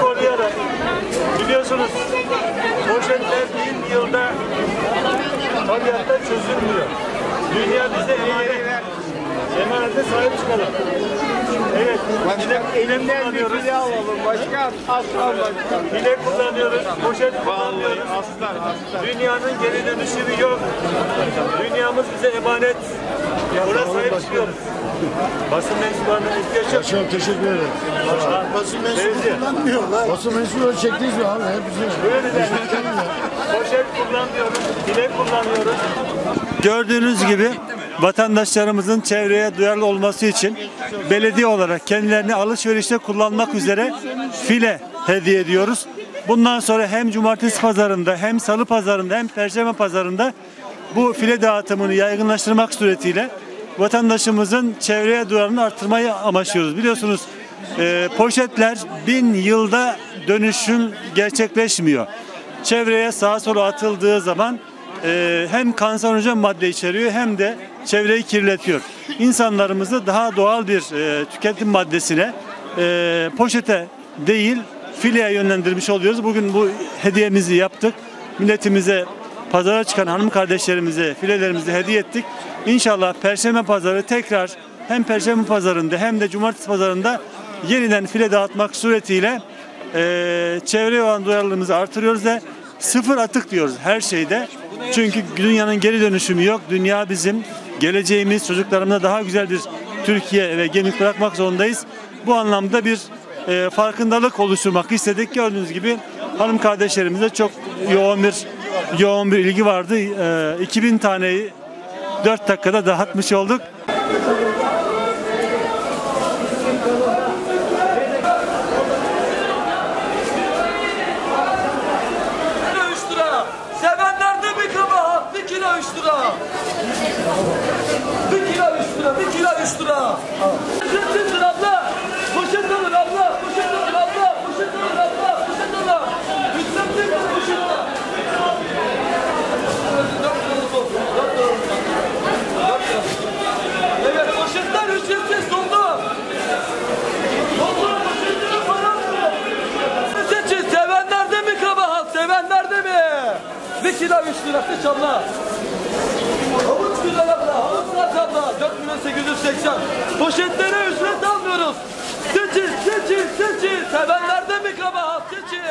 Koruyarak biliyorsunuz poşetler bin yılda tabiatta çözülmüyor. Dünya bize emanet. Emanete sahip çıkalım. Evet. Başkan Elimden bir file alalım başkan. Aslan başkan. File kullanıyoruz, poşet kullanıyoruz. aslan aslan. Dünyanın geri dönüşü yok. Dünyamız bize emanet. Buna sahip çıkıyoruz. Basın mensuplarına ihtiyaç yok. Başkanım teşekkür ederim. Basın Fevzi. mensubu kullanmıyorlar. Basın mensupları çektiniz mi abi? Hepsi. Böyle de poşet kullanmıyoruz, file kullanıyoruz. Gördüğünüz gibi vatandaşlarımızın çevreye duyarlı olması için belediye olarak kendilerini alışverişte kullanmak üzere file hediye ediyoruz. Bundan sonra hem cumartesi pazarında hem salı pazarında hem perşembe pazarında bu file dağıtımını yaygınlaştırmak suretiyle vatandaşımızın çevreye duyarlılığını arttırmayı amaçlıyoruz. Biliyorsunuz e, poşetler bin yılda dönüşüm gerçekleşmiyor. Çevreye sağa sola atıldığı zaman e, hem kanserojen madde içeriyor hem de çevreyi kirletiyor. İnsanlarımızı daha doğal bir e, tüketim maddesine e, poşete değil fileye yönlendirmiş oluyoruz. Bugün bu hediyemizi yaptık. Milletimize pazara çıkan hanım kardeşlerimize filelerimizi hediye ettik. İnşallah Perşembe pazarı tekrar hem Perşembe pazarında hem de Cumartesi pazarında yeniden file dağıtmak suretiyle eee çevreye olan duyarlılığımızı artırıyoruz ve sıfır atık diyoruz her şeyde. Çünkü dünyanın geri dönüşümü yok. Dünya bizim geleceğimiz çocuklarımıza daha güzel bir Türkiye ve gemik bırakmak zorundayız. Bu anlamda bir eee, farkındalık oluşturmak istedik. Gördüğünüz gibi hanım kardeşlerimize çok yoğun bir yoğun bir ilgi vardı. Eee, 2000 taneyi 4 dakikada dağıtmış olduk. 5 lira. Ücretsizdir abla. Poşet alır abla. Poşet alır abla. Poşet alır abla. Poşet alır. Ücretsizdir poşet alır. Evet poşetler ücretsiz dondu. Dondu poşetleri para mı? Seçin sevenlerde mi kabahat sevenlerde mi? Bir kilo üç lirası çabla. Avuç güzel 4880. Poşetlere ücret almıyoruz. Seçin, seçin, seçin. Sevenlerde mi kabahat? Seçin.